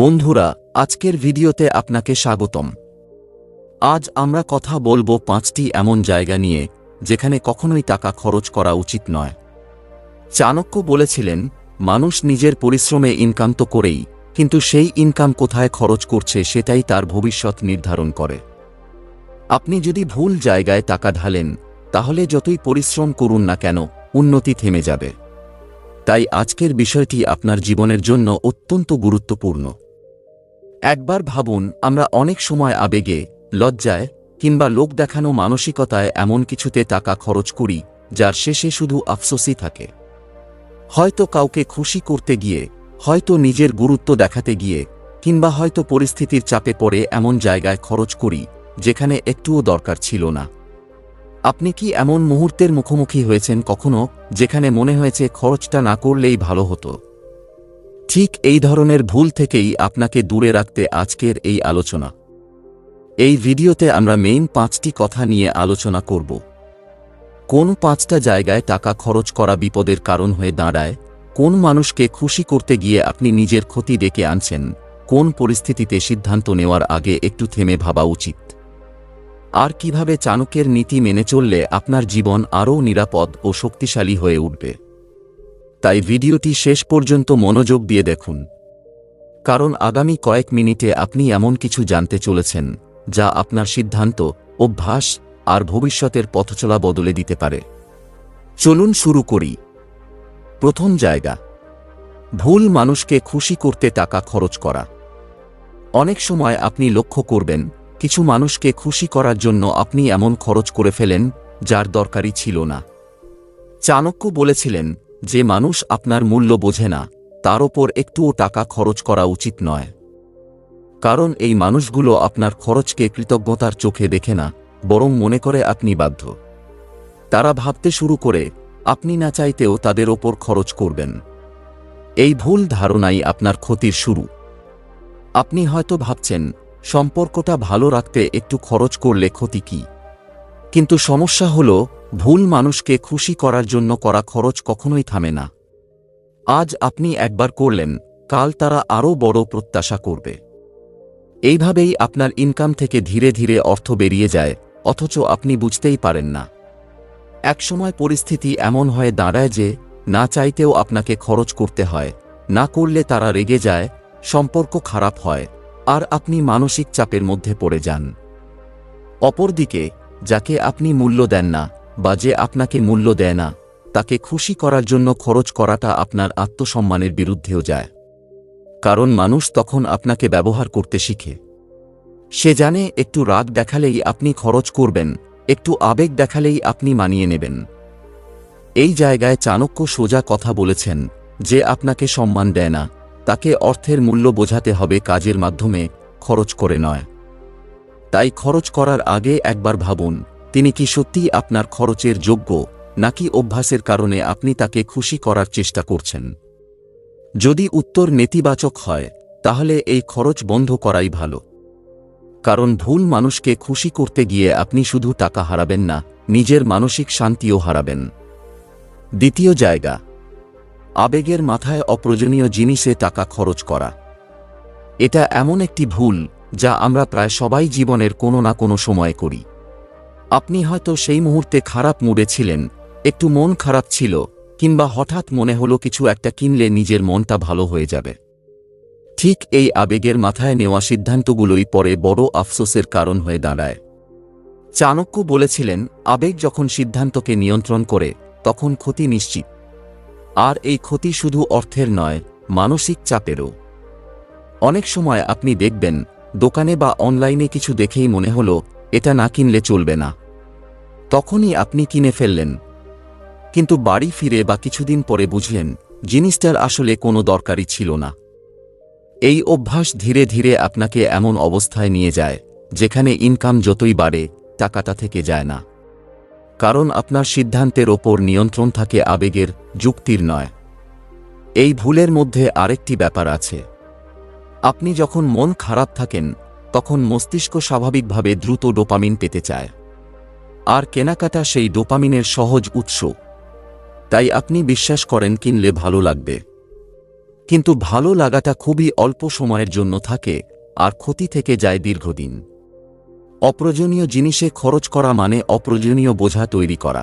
বন্ধুরা, আজকের ভিডিওতে আপনাকে স্বাগতম। আজ আমরা কথা বলব পাঁচটি এমন জায়গা নিয়ে, যেখানে কখনোই টাকা খরচ করা উচিত নয়। চাণক্য বলেছিলেন, মানুষ নিজের পরিশ্রমে ইনকাম তো করেই, কিন্তু সেই ইনকাম কোথায় খরচ করছে সেটাই তার ভবিষ্যৎ নির্ধারণ করে। আপনি যদি ভুল জায়গায় টাকা ঢালেন, তাহলে যতই পরিশ্রম করুন না কেন, উন্নতি থেমে যাবে। তাই আজকের বিষয়টি আপনার জীবনের জন্য অত্যন্ত গুরুত্বপূর্ণ। একবার ভাবুন, আমরা অনেক সময় আবেগে, লজ্জায় কিংবা লোক দেখানো মানসিকতায় এমন কিছুতে টাকা খরচ করি, যার শেষে শুধু আফসোসই থাকে। হয়তো কাউকে খুশি করতে গিয়ে, হয়তো নিজের গুরুত্ব দেখাতে গিয়ে, কিংবা হয়তো পরিস্থিতির চাপে পড়ে এমন জায়গায় খরচ করি, যেখানে একটুও দরকার ছিল না। আপনি কি এমন মুহূর্তের মুখোমুখি হয়েছেন কখনো, যেখানে মনে হয়েছে খরচটা না করলেই ভালো হতো? ঠিক এই ধরনের ভুল থেকেই আপনাকে দূরে রাখতে আজকের এই আলোচনা। এই ভিডিওতে আমরা মেইন পাঁচটি কথা নিয়ে আলোচনা করব। কোন পাঁচটা জায়গায় টাকা খরচ করা বিপদের কারণ হয়ে দাঁড়ায়? কোন মানুষকে খুশি করতে গিয়ে আপনি নিজের ক্ষতি ডেকে আনছেন? কোন পরিস্থিতিতে সিদ্ধান্ত নেওয়ার আগে একটু থেমে ভাবা উচিত? আর কীভাবে চাণক্যের নীতি মেনে চললে আপনার জীবন আরও নিরাপদ ও শক্তিশালী হয়ে উঠবে। তাই ভিডিওটি শেষ পর্যন্ত মনোযোগ দিয়ে দেখুন। কারণ আগামী কয়েক মিনিটে আপনি এমন কিছু জানতে চলেছেন, যা আপনার সিদ্ধান্ত, অভ্যাস আর ভবিষ্যতের পথচলা বদলে দিতে পারে। চলুন শুরু করি। প্রথম জায়গা, ভুল মানুষকে খুশি করতে টাকা খরচ করা। অনেক সময় আপনি লক্ষ্য করবেন কিছু মানুষকে খুশি করার জন্য আপনি এমন খরচ করে ফেলেন, যার দরকারই ছিল না। চাণক্য বলেছিলেন, যে মানুষ আপনার মূল্য বোঝে না, তার ওপর একটুও টাকা খরচ করা উচিত নয়। কারণ এই মানুষগুলো আপনার খরচকে কৃতজ্ঞতার চোখে দেখে না, বরং মনে করে আপনি বাধ্য। তারা ভাবতে শুরু করে, আপনি না চাইতেও তাদের ওপর খরচ করবেন। এই ভুল ধারণাই আপনার ক্ষতির শুরু। আপনি হয়তো ভাবছেন সম্পর্কটা ভালো রাখতে একটু খরচ করলে ক্ষতি কি? কিন্তু সমস্যা হল, ভুল মানুষকে খুশি করার জন্য করা খরচ কখনোই থামে না। আজ আপনি একবার করলেন, কাল তারা আরও বড় প্রত্যাশা করবে। এইভাবেই আপনার ইনকাম থেকে ধীরে ধীরে অর্থ বেরিয়ে যায়, অথচ আপনি বুঝতেই পারেন না। একসময় পরিস্থিতি এমন হয়ে দাঁড়ায় যে, না চাইতেও আপনাকে খরচ করতে হয়, না করলে তারা রেগে যায়, সম্পর্ক খারাপ হয়। আর আপনি মানসিক চাপের মধ্যে পড়ে যান। অপরদিকে, যাকে আপনি মূল্য দেন না বা যে আপনাকে মূল্য দেয় না, তাকে খুশি করার জন্য খরচ করাটা আপনার আত্মসম্মানের বিরুদ্ধেও যায়। কারণ মানুষ তখন আপনাকে ব্যবহার করতে শিখে। সে জানে একটু রাগ দেখালেই আপনি খরচ করবেন, একটু আবেগ দেখালেই আপনি মানিয়ে নেবেন। এই জায়গায় চাণক্য সোজা কথা বলেছেন যে আপনাকে সম্মান দেয় না তাকে অর্থের মূল্য বোঝাতে হবে কাজের মাধ্যমে, খরচ করে নয়। তাই খরচ করার আগে একবার ভাবুন, তিনি কি সত্যিই আপনার খরচের যোগ্য, নাকি অভ্যাসের কারণে আপনি তাকে খুশি করার চেষ্টা করছেন? যদি উত্তর নেতিবাচক হয়, তাহলে এই খরচ বন্ধ করাই ভালো। কারণ ভুল মানুষকে খুশি করতে গিয়ে আপনি শুধু টাকা হারাবেন না, নিজের মানসিক শান্তিও হারাবেন। দ্বিতীয় জায়গা আবেগের মাথায় অপ্রয়োজনীয় জিনিসে টাকা খরচ করা। এটা এমন একটি ভুল, যা আমরা প্রায় সবাই জীবনের কোনো না কোনো সময় করি। আপনি হয়তো সেই মুহূর্তে খারাপ মুডে ছিলেন, একটু মন খারাপ ছিল, কিংবা হঠাৎ মনে হলো কিছু একটা কিনলে নিজের মনটা ভালো হয়ে যাবে। ঠিক এই আবেগের মাথায় নেওয়া সিদ্ধান্তগুলোই পরে বড় আফসোসের কারণ হয়ে দাঁড়ায়। চাণক্য বলেছিলেন, আবেগ যখন সিদ্ধান্তকে নিয়ন্ত্রণ করে, তখন ক্ষতি নিশ্চিত। আর এই ক্ষতি শুধু অর্থের নয়, মানসিক চাপেরও। অনেক সময় আপনি দেখবেন, দোকানে বা অনলাইনে কিছু দেখেই মনে হলো, এটা না কিনলে চলবে না। তখনই আপনি কিনে ফেললেন। কিন্তু বাড়ি ফিরে বা কিছুদিন পরে বুঝলেন, জিনিসটার আসলে কোনো দরকারই ছিল না। এই অভ্যাস ধীরে ধীরে আপনাকে এমন অবস্থায় নিয়ে যায়, যেখানে ইনকাম যতই বাড়ে, টাকাটা থেকে যায় না। কারণ আপনার সিদ্ধান্তের ওপর নিয়ন্ত্রণ থাকে আবেগের, যুক্তির নয়। এই ভুলের মধ্যে আরেকটি ব্যাপার আছে। আপনি যখন মন খারাপ থাকেন, তখন মস্তিষ্ক স্বাভাবিকভাবে দ্রুত ডোপামিন পেতে চায়। আর কেনাকাটা সেই ডোপামিনের সহজ উৎস। তাই আপনি বিশ্বাস করেন কিনলে ভালো লাগবে। কিন্তু ভালো লাগাটা খুবই অল্প সময়ের জন্য থাকে, আর ক্ষতি থেকে যায় দীর্ঘদিন। অপ্রয়োজনীয় জিনিসে খরচ করা মানে অপ্রয়োজনীয় বোঝা তৈরি করা।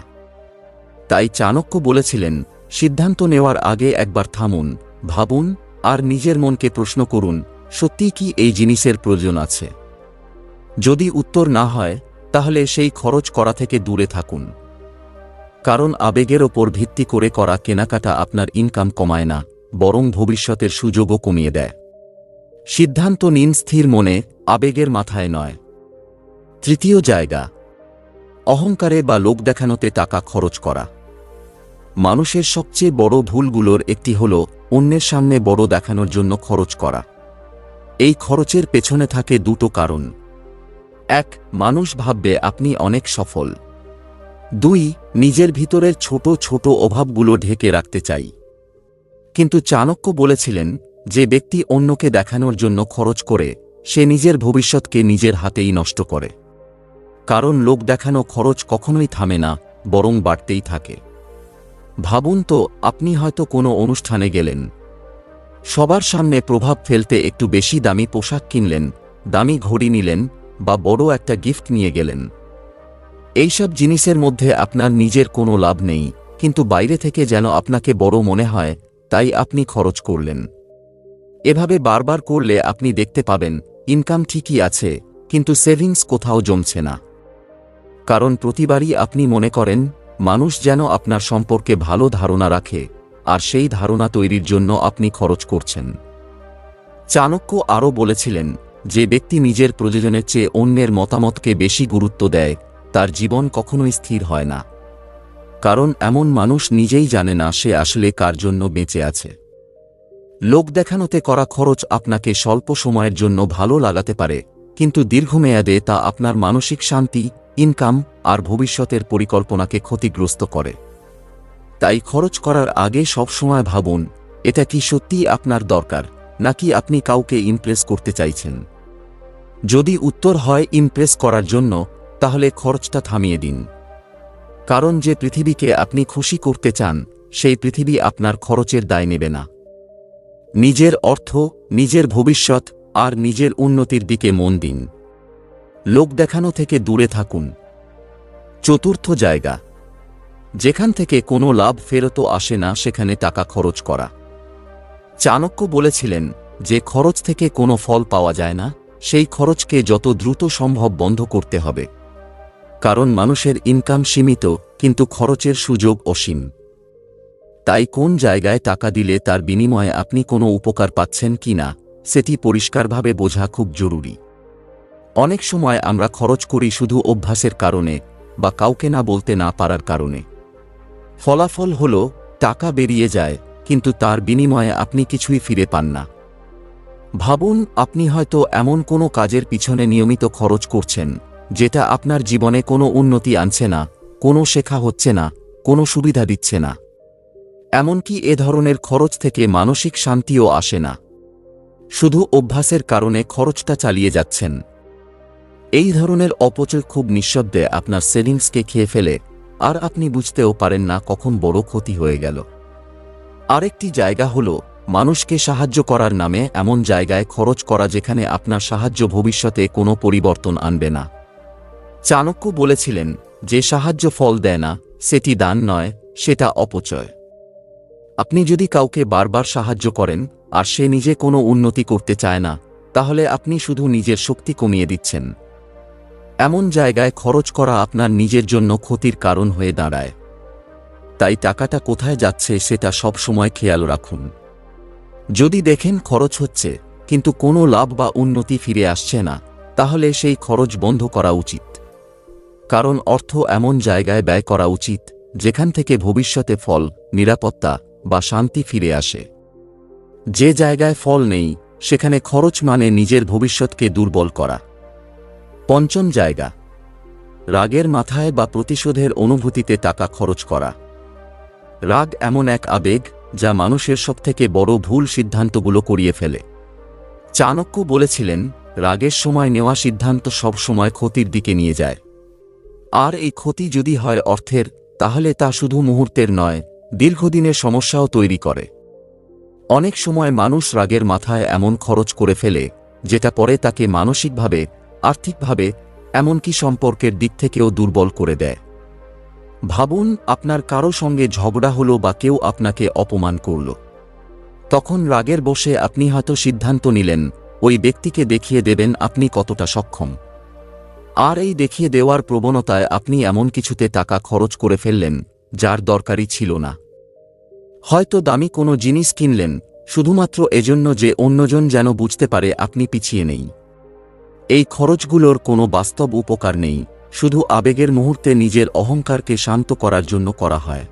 তাই চাণক্য বলেছিলেন, সিদ্ধান্ত নেওয়ার আগে একবার থামুন, ভাবুন, আর নিজের মনকে প্রশ্ন করুন সত্যি কি এই জিনিসের প্রয়োজন আছে? যদি উত্তর না হয়, তাহলে সেই খরচ করা থেকে দূরে থাকুন। কারণ আবেগের ওপর ভিত্তি করে করা কেনাকাটা আপনার ইনকাম কমায় না, বরং ভবিষ্যতের সুযোগও কমিয়ে দেয়। সিদ্ধান্ত নিন স্থির মনে, আবেগের মাথায় নয়। তৃতীয় জায়গা, অহংকারে বা লোক দেখানোতে টাকা খরচ করা। মানুষের সবচেয়ে বড় ভুলগুলোর একটি হল অন্যের সামনে বড় দেখানোর জন্য খরচ করা। এই খরচের পেছনে থাকে দুটো কারণ। এক, মানুষ ভাববে আপনি অনেক সফল। দুই, নিজের ভিতরের ছোট ছোট অভাবগুলো ঢেকে রাখতে চাই। কিন্তু চাণক্য বলেছিলেন যে ব্যক্তি অন্যকে দেখানোর জন্য খরচ করে, সে নিজের ভবিষ্যৎকে নিজের হাতেই নষ্ট করে। কারণ লোক দেখানো খরচ কখনোই থামে না, বরং বাড়তেই থাকে। ভাবুন তো, আপনি হয়তো কোনো অনুষ্ঠানে গেলেন। সবার সামনে প্রভাব ফেলতে একটু বেশি দামি পোশাক কিনলেন, দামি ঘড়ি নিলেন, বা বড় একটা গিফট নিয়ে গেলেন। এইসব জিনিসের মধ্যে আপনার নিজের কোনো লাভ নেই, কিন্তু বাইরে থেকে যেন আপনাকে বড় মনে হয়, তাই আপনি খরচ করলেন। এভাবে বারবার করলে আপনি দেখতে পাবেন, ইনকাম ঠিকই আছে, কিন্তু সেভিংস কোথাও জমছে না। কারণ প্রতিবারই আপনি মনে করেন, মানুষ যেন আপনার সম্পর্কে ভালো ধারণা রাখে, আর সেই ধারণা তৈরির জন্য আপনি খরচ করছেন। চাণক্য আরও বলেছিলেন যে ব্যক্তি নিজের প্রয়োজনের চেয়ে অন্যের মতামতকে বেশি গুরুত্ব দেয়, তার জীবন কখনোই স্থির হয় না। কারণ এমন মানুষ নিজেই জানে না সে আসলে কার জন্য বেঁচে আছে। লোক দেখানোতে করা খরচ আপনাকে স্বল্প সময়ের জন্য ভালো লাগাতে পারে, কিন্তু দীর্ঘমেয়াদে তা আপনার মানসিক শান্তি ইনকাম আর ভবিষ্যতের পরিকল্পনাকে ক্ষতিগ্রস্ত করে। তাই খরচ করার আগে সবসময় ভাবুন, এটা কি সত্যিই আপনার দরকার, নাকি আপনি কাউকে ইমপ্রেস করতে চাইছেন? যদি উত্তর হয় ইমপ্রেস করার জন্য, তাহলে খরচটা থামিয়ে দিন। কারণ যে পৃথিবীকে আপনি খুশি করতে চান, সেই পৃথিবী আপনার খরচের দায় নেবে না। নিজের অর্থ, নিজের ভবিষ্যৎ আর নিজের উন্নতির দিকে মন দিন। লোক দেখানো থেকে দূরে থাকুন। চতুর্থ জায়গা। যেখান থেকে কোনো লাভ ফেরত আসে না, সেখানে টাকা খরচ করা। চাণক্য বলেছিলেন যে, খরচ থেকে কোনো ফল পাওয়া যায় না, সেই খরচকে যত দ্রুত সম্ভব বন্ধ করতে হবে। কারণ মানুষের ইনকাম সীমিত, কিন্তু খরচের সুযোগ অসীম। তাই কোন জায়গায় টাকা দিলে তার বিনিময়ে আপনি কোনো উপকার পাচ্ছেন কি না, সেটি পরিষ্কারভাবে বোঝা খুব জরুরি। অনেক সময় আমরা খরচ করি শুধু অভ্যাসের কারণে বা কাউকে না বলতে না পারার কারণে। ফলাফল হল, টাকা বেরিয়ে যায়, কিন্তু তার বিনিময়ে আপনি কিছুই ফিরে পান না। ভাবুন, আপনি হয়তো এমন কোনো কাজের পিছনে নিয়মিত খরচ করছেন, যেটা আপনার জীবনে কোনো উন্নতি আনছে না, কোনো শেখা হচ্ছে না, কোনো সুবিধা দিচ্ছে না। এমনকি এ ধরনের খরচ থেকে মানসিক শান্তিও আসে না। শুধু অভ্যাসের কারণে খরচটা চালিয়ে যাচ্ছেন। এই ধরনের অপচয় খুব নিঃশব্দে আপনার সেভিংসকে খেয়ে ফেলে, আর আপনি বুঝতেও পারেন না কখন বড় ক্ষতি হয়ে গেল। আরেকটি জায়গা হল, মানুষকে সাহায্য করার নামে এমন জায়গায় খরচ করা যেখানে আপনার সাহায্য ভবিষ্যতে কোনো পরিবর্তন আনবে না। চাণক্য বলেছিলেন, যে সাহায্য ফল দেয় না, সেটি দান নয়, সেটা অপচয়। আপনি যদি কাউকে বারবার সাহায্য করেন, আর সে নিজে কোনো উন্নতি করতে চায় না, তাহলে আপনি শুধু নিজের শক্তি কমিয়ে দিচ্ছেন। এমন জায়গায় খরচ করা আপনার নিজের জন্য ক্ষতির কারণ হয়ে দাঁড়ায়। তাই টাকাটা কোথায় যাচ্ছে সেটা সব সময় খেয়াল রাখুন। যদি দেখেন খরচ হচ্ছে, কিন্তু কোনো লাভ বা উন্নতি ফিরে আসছে না, তাহলে সেই খরচ বন্ধ করা উচিত। কারণ অর্থ এমন জায়গায় ব্যয় করা উচিত, যেখান থেকে ভবিষ্যতে ফল, নিরাপত্তা বা শান্তি ফিরে আসে। যে জায়গায় ফল নেই, সেখানে খরচ মানে নিজের ভবিষ্যৎকে দুর্বল করা। পঞ্চম জায়গা। রাগের মাথায় বা প্রতিশোধের অনুভূতিতে টাকা খরচ করা। রাগ এমন এক আবেগ, যা মানুষের সবথেকে বড় ভুল সিদ্ধান্তগুলো করিয়ে ফেলে। চাণক্য বলেছিলেন, রাগের সময় নেওয়া সিদ্ধান্ত সব সময় ক্ষতির দিকে নিয়ে যায়। আর এই ক্ষতি যদি হয় অর্থের, তাহলে তা শুধু মুহূর্তের নয়, দীর্ঘদিনের সমস্যাও তৈরি করে। অনেক সময় মানুষ রাগের মাথায় এমন খরচ করে ফেলে, যেটা পরে তাকে মানসিকভাবে আর্থিকভাবে এমনকি সম্পর্কের দিক থেকেও দুর্বল করে দেয়। ভাবুন, আপনার কারও সঙ্গে ঝগড়া হলো বা কেউ আপনাকে অপমান করল। তখন রাগের বসে আপনি হয়তো সিদ্ধান্ত নিলেন, ওই ব্যক্তিকে দেখিয়ে দেবেন আপনি কতটা সক্ষম। আর এই দেখিয়ে দেওয়ার প্রবণতায় আপনি এমন কিছুতে টাকা খরচ করে ফেললেন, যার দরকারই ছিল না। হয়তো দামি কোনো জিনিস কিনলেন, শুধুমাত্র এজন্য যে অন্যজন যেন বুঝতে পারে আপনি পিছিয়ে নেই। এই খরচগুলোর কোনো বাস্তব উপকার নেই, শুধু আবেগের মুহূর্তে নিজের অহংকারকে শান্ত করার জন্য করা হয়।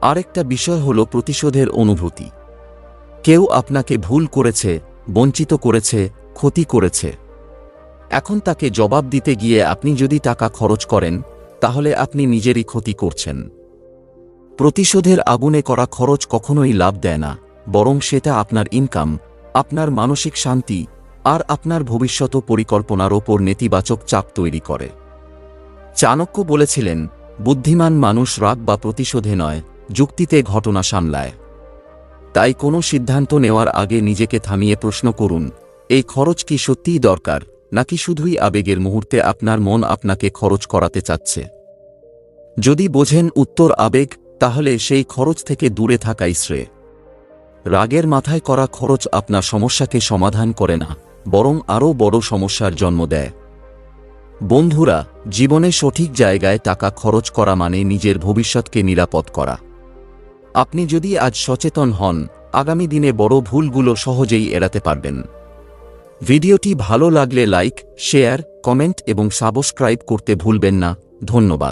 আরেকটা বিষয় হল প্রতিশোধের অনুভূতি। কেউ আপনাকে ভুল করেছে, বঞ্চিত করেছে, ক্ষতি করেছে। এখন তাকে জবাব দিতে গিয়ে আপনি যদি টাকা খরচ করেন, তাহলে আপনি নিজেরই ক্ষতি করছেন। প্রতিশোধের আগুনে করা খরচ কখনোই লাভ দেয় না, বরং সেটা আপনার ইনকাম আপনার মানসিক শান্তি আর আপনার ভবিষ্যৎ পরিকল্পনার ওপর নেতিবাচক চাপ তৈরি করে। চাণক্য বলেছিলেন, বুদ্ধিমান মানুষ রাগ বা প্রতিশোধে নয়, যুক্তিতে ঘটনা সামলায়। তাই কোনো সিদ্ধান্ত নেওয়ার আগে নিজেকে থামিয়ে প্রশ্ন করুন, এই খরচ কি সত্যিই দরকার, নাকি শুধুই আবেগের মুহূর্তে আপনার মন আপনাকে খরচ করাতে চাচ্ছে? যদি বোঝেন উত্তর আবেগ, তাহলে সেই খরচ থেকে দূরে থাকাই শ্রেয়। রাগের মাথায় করা খরচ আপনার সমস্যাকে সমাধান করে না। বরং আরও বড় সমস্যার জন্ম দেয়। বন্ধুরা, জীবনে সঠিক জায়গায় টাকা খরচ করা মানে নিজের ভবিষ্যৎকে নিরাপদ করা। আপনি যদি আজ সচেতন হন, আগামী দিনে বড় ভুলগুলো সহজেই এড়াতে পারবেন। ভিডিওটি ভালো লাগলে লাইক, শেয়ার, কমেন্ট এবং সাবস্ক্রাইব করতে ভুলবেন না। ধন্যবাদ।